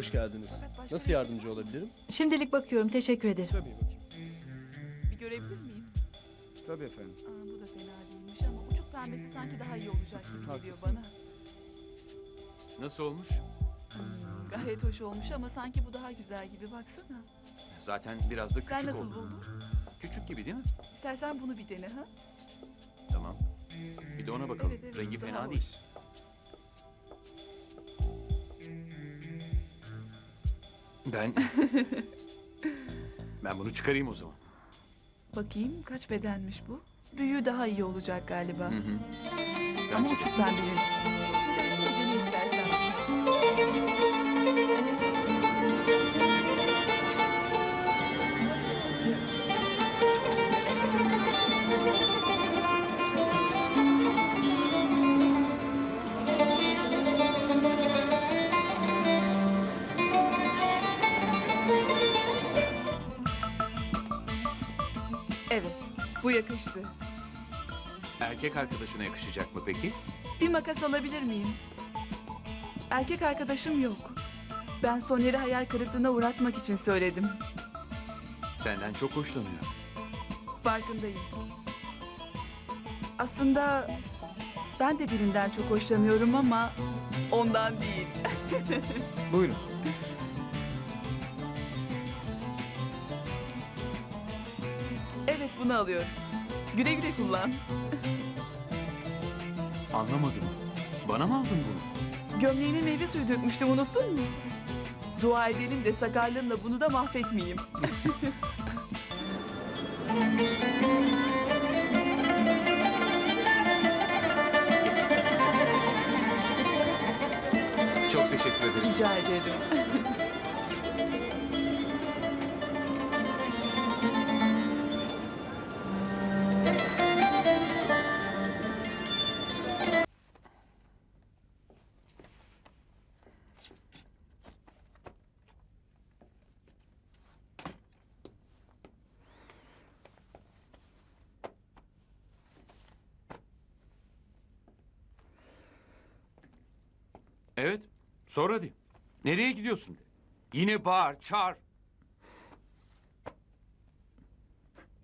Hoş geldiniz. Nasıl yardımcı olabilirim? Şimdilik bakıyorum. Teşekkür ederim. Tabii bakayım. Bir görebilir miyim? Tabii efendim. Aa, bu da fena değilmiş ama uçuk pembesi sanki daha iyi olacak gibi geliyor Haklısınız. bana. Nasıl olmuş? Gayet hoş olmuş ama sanki bu daha güzel gibi baksana. Zaten biraz da küçük Sen nasıl oldu. buldun? Küçük gibi değil mi? İstersen bunu bir dene ha? Tamam. Bir de ona bakalım. Evet, evet, Rengi bu daha fena hoş. değil. Ben... ben bunu çıkarayım o zaman. Bakayım kaç bedenmiş bu? Büyüğü daha iyi olacak galiba. Hı hı. Ama Bence uçuk pembenin. Bir bu yakıştı. Erkek arkadaşına yakışacak mı peki? Bir makas alabilir miyim? Erkek arkadaşım yok. Ben Soner'i hayal kırıklığına uğratmak için söyledim. Senden çok hoşlanıyor. Farkındayım. Aslında ben de birinden çok hoşlanıyorum ama ondan değil. Buyurun. Evet bunu alıyoruz. Güle güle kullan. Anlamadım. Bana mı aldın bunu? Gömleğine meyve suyu dökmüştüm unuttun mu? Dua edelim de sakarlığımla bunu da mahvetmeyeyim. Çok teşekkür ederim. Rica ederim. Evet. Sor hadi. Nereye gidiyorsun de. Yine bağır, çağır.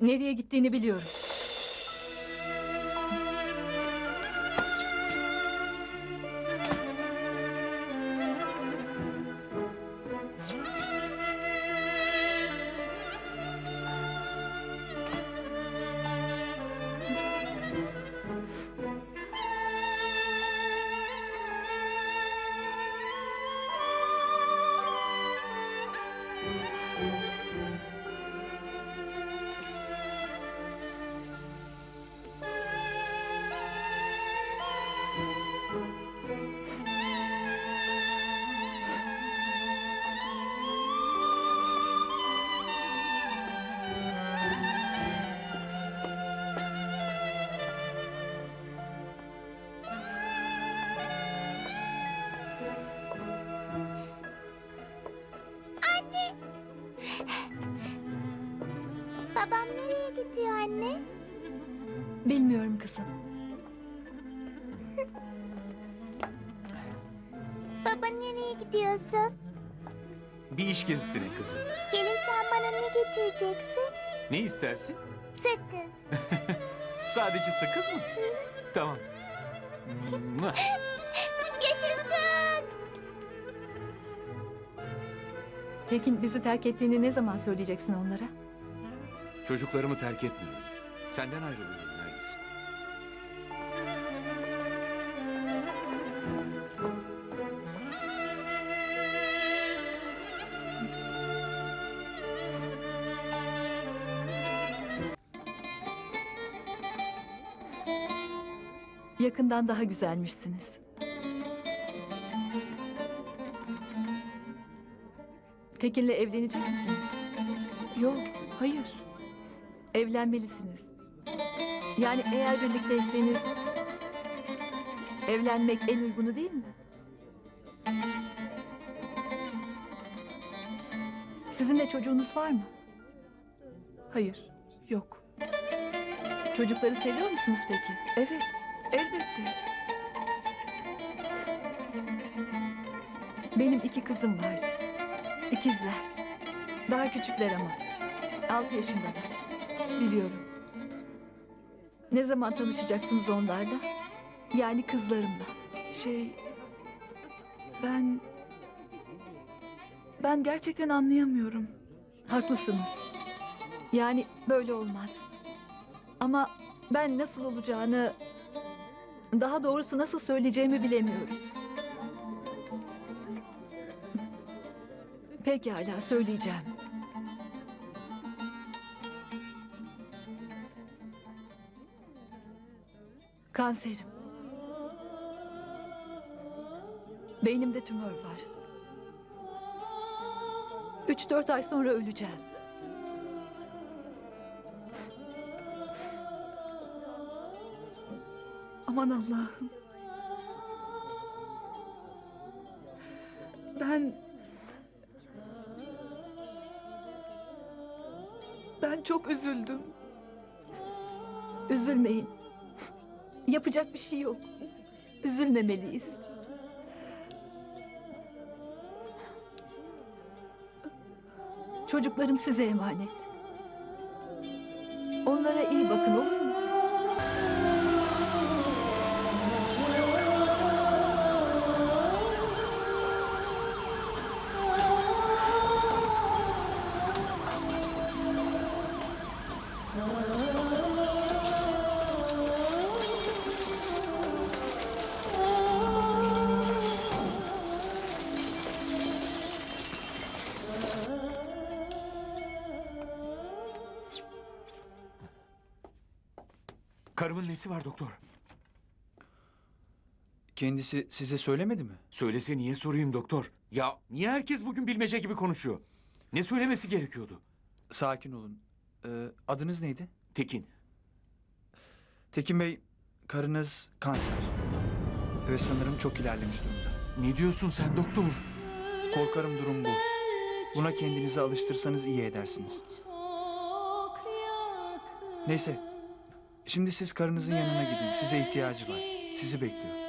Nereye gittiğini biliyorum. Babam nereye gidiyor anne? Bilmiyorum kızım. Baba nereye gidiyorsun? Bir iş gezisine kızım. Gelirken bana ne getireceksin? Ne istersin? Sakız. Sadece sakız mı? tamam. Mua. Yaşasın! Tekin bizi terk ettiğini ne zaman söyleyeceksin onlara? Çocuklarımı terk etmiyorum. Senden ayrılıyorum Nergis. Yakından daha güzelmişsiniz. Tekin'le evlenecek misiniz? Yok, hayır. Evlenmelisiniz. Yani eğer birlikteyseniz evlenmek en uygunu değil mi? Sizin de çocuğunuz var mı? Hayır, yok. Çocukları seviyor musunuz peki? Evet, elbette. Benim iki kızım var. İkizler. Daha küçükler ama. Altı yaşındalar. Biliyorum. Ne zaman tanışacaksınız onlarla? Yani kızlarımla. Şey... Ben... Ben gerçekten anlayamıyorum. Haklısınız. Yani böyle olmaz. Ama ben nasıl olacağını... Daha doğrusu nasıl söyleyeceğimi bilemiyorum. Pekala söyleyeceğim. Kanserim. Beynimde tümör var. Üç dört ay sonra öleceğim. Aman Allah'ım. Ben... Ben çok üzüldüm. Üzülmeyin. Yapacak bir şey yok. Üzülmemeliyiz. Çocuklarım size emanet. Karımın nesi var doktor? Kendisi size söylemedi mi? Söylese niye sorayım doktor? Ya niye herkes bugün bilmece gibi konuşuyor? Ne söylemesi gerekiyordu? Sakin olun. Ee, adınız neydi? Tekin. Tekin Bey, karınız kanser. Ve sanırım çok ilerlemiş durumda. Ne diyorsun sen doktor? Korkarım durum bu. Buna kendinizi alıştırsanız iyi edersiniz. Neyse. Şimdi siz karınızın yanına gidin. Size ihtiyacı var. Sizi bekliyor.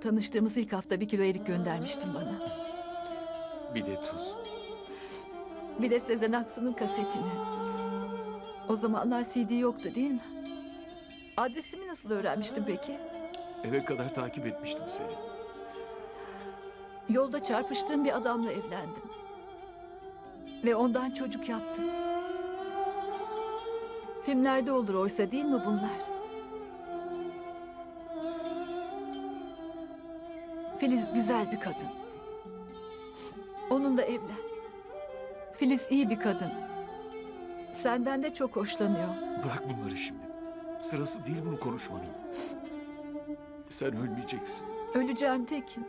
Tanıştığımız ilk hafta bir kilo erik göndermiştin bana. Bir de tuz. Bir de Sezen Aksu'nun kasetini. O zamanlar CD yoktu değil mi? Adresimi nasıl öğrenmiştin peki? Eve kadar takip etmiştim seni. Yolda çarpıştığım bir adamla evlendim. Ve ondan çocuk yaptım. Filmlerde olur oysa değil mi bunlar? Filiz güzel bir kadın. Onunla evlen. Filiz iyi bir kadın. Senden de çok hoşlanıyor. Bırak bunları şimdi. Sırası değil bunu konuşmanın. Sen ölmeyeceksin. Öleceğim Tekin.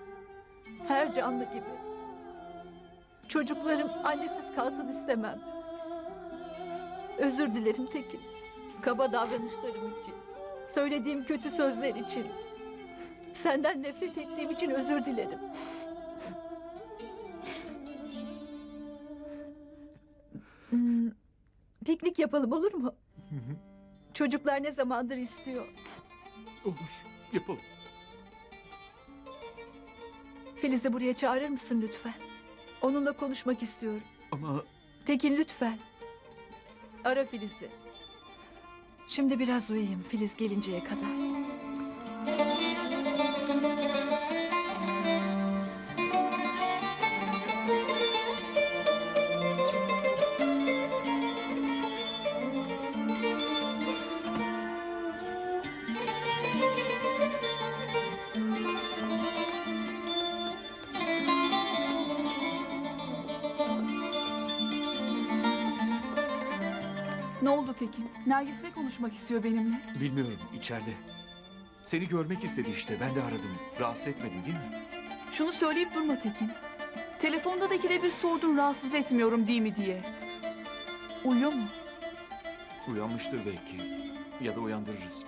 Her canlı gibi. Çocuklarım annesiz kalsın istemem. Özür dilerim Tekin. Kaba davranışlarım için. Söylediğim kötü sözler için. Senden nefret ettiğim için özür dilerim. Piknik yapalım olur mu? Çocuklar ne zamandır istiyor. Olur. Yapalım. Filiz'i buraya çağırır mısın lütfen? Onunla konuşmak istiyorum. Ama Tekin lütfen. Ara Filiz'i. Şimdi biraz uyuyayım Filiz gelinceye kadar. Ne oldu Tekin? Nergis ne konuşmak istiyor benimle? Bilmiyorum içeride. Seni görmek istedi işte. Ben de aradım. Rahatsız etmedim değil mi? Şunu söyleyip durma Tekin. Telefonda da ikide bir sordun rahatsız etmiyorum değil mi diye. Uyuyor mu? Uyanmıştır belki. Ya da uyandırırız.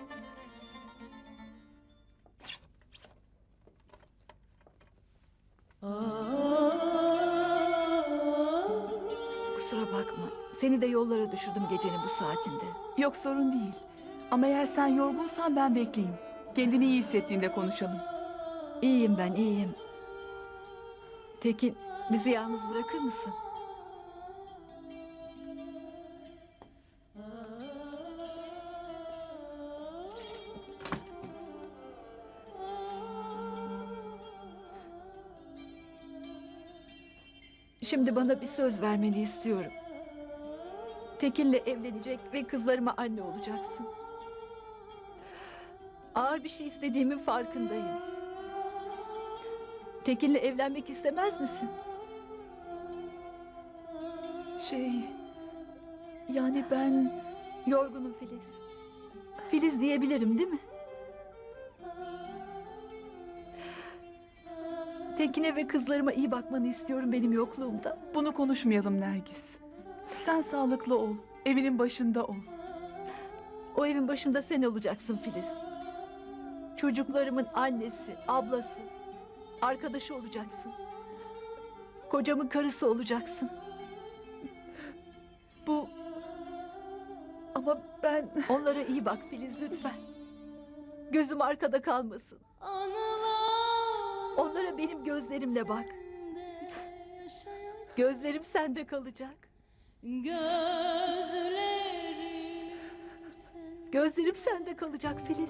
Kusura bakma. Seni de yollara düşürdüm gecenin bu saatinde. Yok sorun değil. Ama eğer sen yorgunsan ben bekleyeyim. Kendini iyi hissettiğinde konuşalım. İyiyim ben, iyiyim. Tekin, bizi yalnız bırakır mısın? Şimdi bana bir söz vermeni istiyorum. Tekin'le evlenecek ve kızlarıma anne olacaksın. Ağır bir şey istediğimin farkındayım. Tekin'le evlenmek istemez misin? Şey... Yani ben... Yorgunum Filiz. Filiz diyebilirim değil mi? Tekin'e ve kızlarıma iyi bakmanı istiyorum benim yokluğumda. Bunu konuşmayalım Nergis. Sen sağlıklı ol. Evinin başında ol. O evin başında sen olacaksın Filiz. Çocuklarımın annesi, ablası, arkadaşı olacaksın. Kocamın karısı olacaksın. Bu... Ama ben... Onlara iyi bak Filiz lütfen. Gözüm arkada kalmasın. Onlara benim gözlerimle bak. Gözlerim sende kalacak. Gözlerim Gözlerim sende kalacak Filiz.